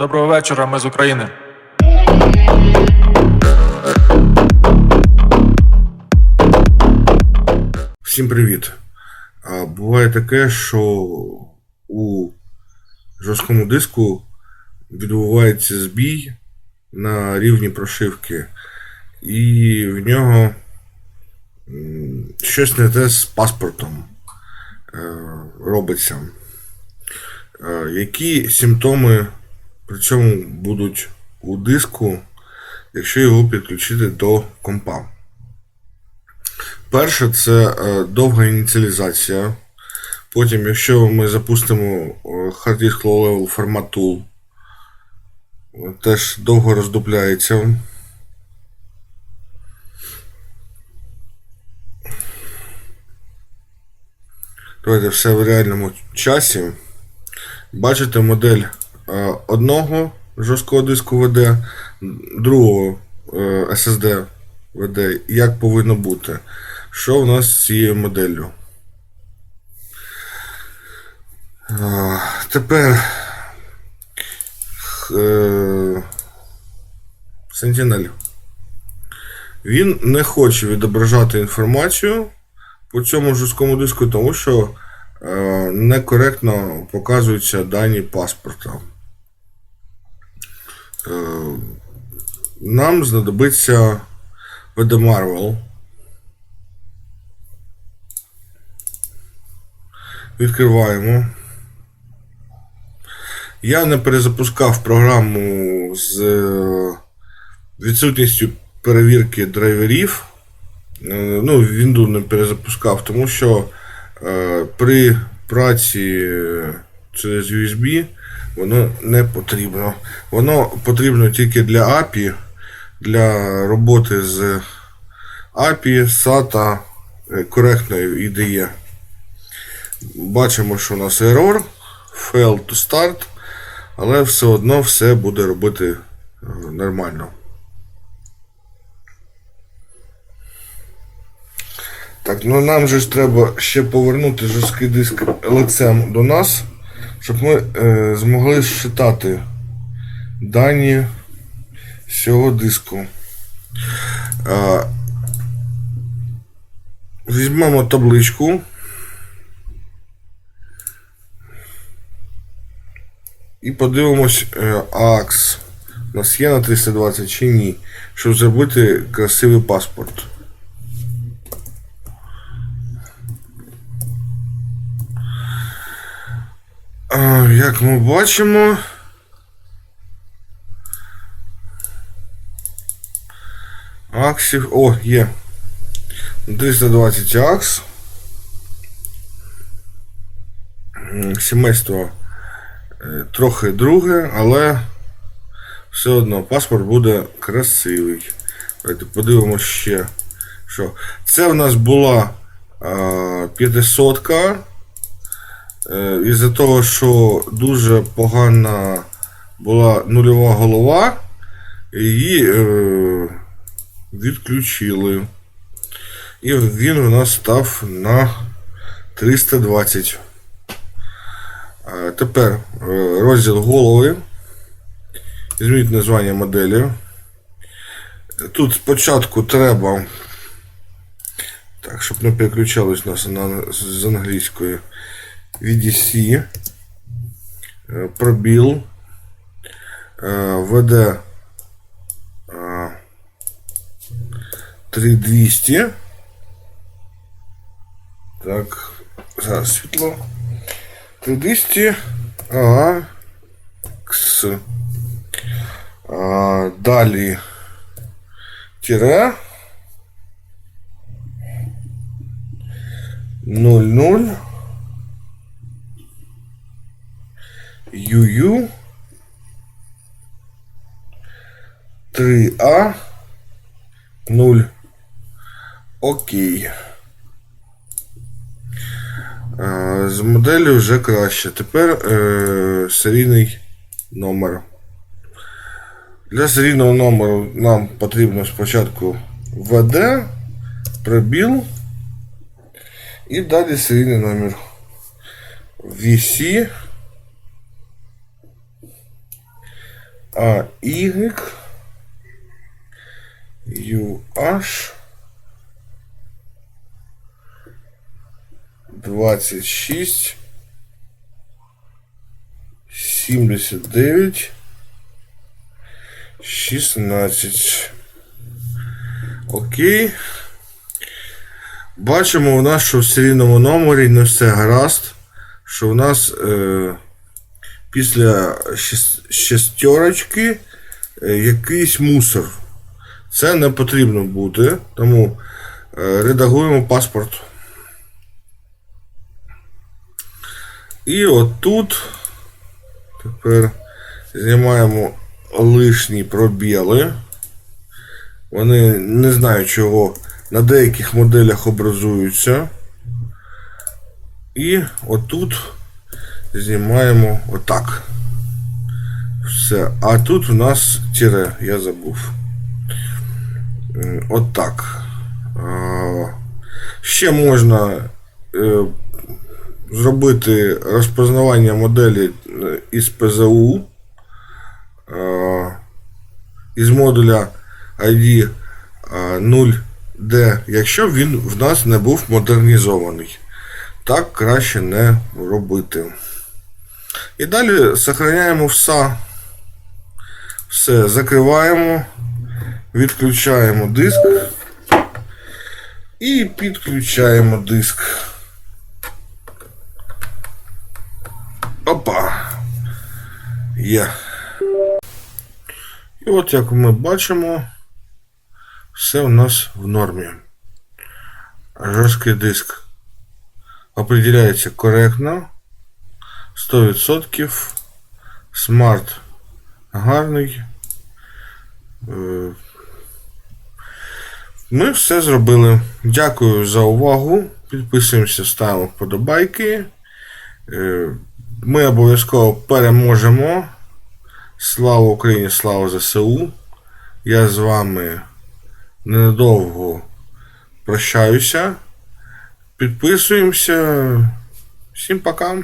Доброго вечора, ми з України. Всім привіт. Буває таке, що у жорсткому диску відбувається збій на рівні прошивки, і в нього щось не те з паспортом е, робиться. Е, Які симптоми при цьому будуть у диску, якщо його підключити до компа? Перше, це е, довга ініціалізація. Потім, якщо ми запустимо е, Hard Disk Low Level Format Tool, теж довго роздупляється. Давайте все в реальному часі. Бачите модель одного жорсткого диску веде, другого е, SSD веде, як повинно бути. Що в нас з цією моделлю? Тепер е, Sentinel. Він не хоче відображати інформацію по цьому жорсткому диску, тому що е, некоректно показуються дані паспорта. Е, нам знадобиться VD Marvel. Відкриваємо. Я не перезапускав програму з е, відсутністю перевірки драйверів. Е, Ну, Windows не перезапускав, тому що при праці через USB воно не потрібно. Воно потрібно тільки для API, для роботи з API, SATA е, коректної IDE. Бачимо, що у нас error, fail to start, але все одно все буде робити е, нормально. Так, ну нам же ж треба ще повернути жорсткий диск лицем до нас, щоб ми е, змогли считати дані з цього диску. Е, візьмемо табличку. І подивимось е, АКС. У нас є на 320 чи ні, щоб зробити красивий паспорт. А, Як ми бачимо. Аксів. О, є. 320 акс. Сімейство е, трохи друге, але все одно паспорт буде красивий. Давайте подивимося ще. Що. Це в нас була е, 500 Е, Із-за того, що дуже погана була нульова голова, її е, відключили. І він у нас став на 320. Тепер е, розділ голови. Візьміть названня моделі. Тут спочатку треба. Так, щоб не переключалось нас на, з англійської. VDC. е, Пробіл. е, ВД е, 3200. Так, зараз світло. 3200. Ага. Кс. А, далі. Тире. 00. ЮЮ. 3А. 0. Окей. Е, З моделлю вже краще. Тепер е, серійний номер. Для серійного номеру нам потрібно спочатку ВД, пробіл і далі серійний номер. VC А Y UH 26 79 16. Окей. Бачимо у нас, що в серійному номері не все гаразд. Що у нас е, після шес- шестерочки е, якийсь мусор. Це не потрібно бути, тому е, редагуємо паспорт. І отут тепер знімаємо лишні пробіли. Вони не знаю чого на деяких моделях образуються. І отут знімаємо отак. Все. А тут у нас тире, я забув. М, Отак. Ще можна е, зробити розпознавання моделі е, із ПЗУ е, із модуля ID е, 0D, якщо він в нас не був модернізований. Так краще не робити. І далі сохраняємо все. Все, закриваємо, відключаємо диск і підключаємо диск. Опа. Є. І от як ми бачимо, все у нас в нормі. Жорсткий диск определяється коректно. 100%. Смарт гарний. Е, Ми все зробили. Дякую за увагу. Підписуємося, ставимо вподобайки. Е, Ми обов'язково переможемо. Слава Україні, слава ЗСУ. Я з вами ненадовго прощаюся. Підписуємося. Всім пока.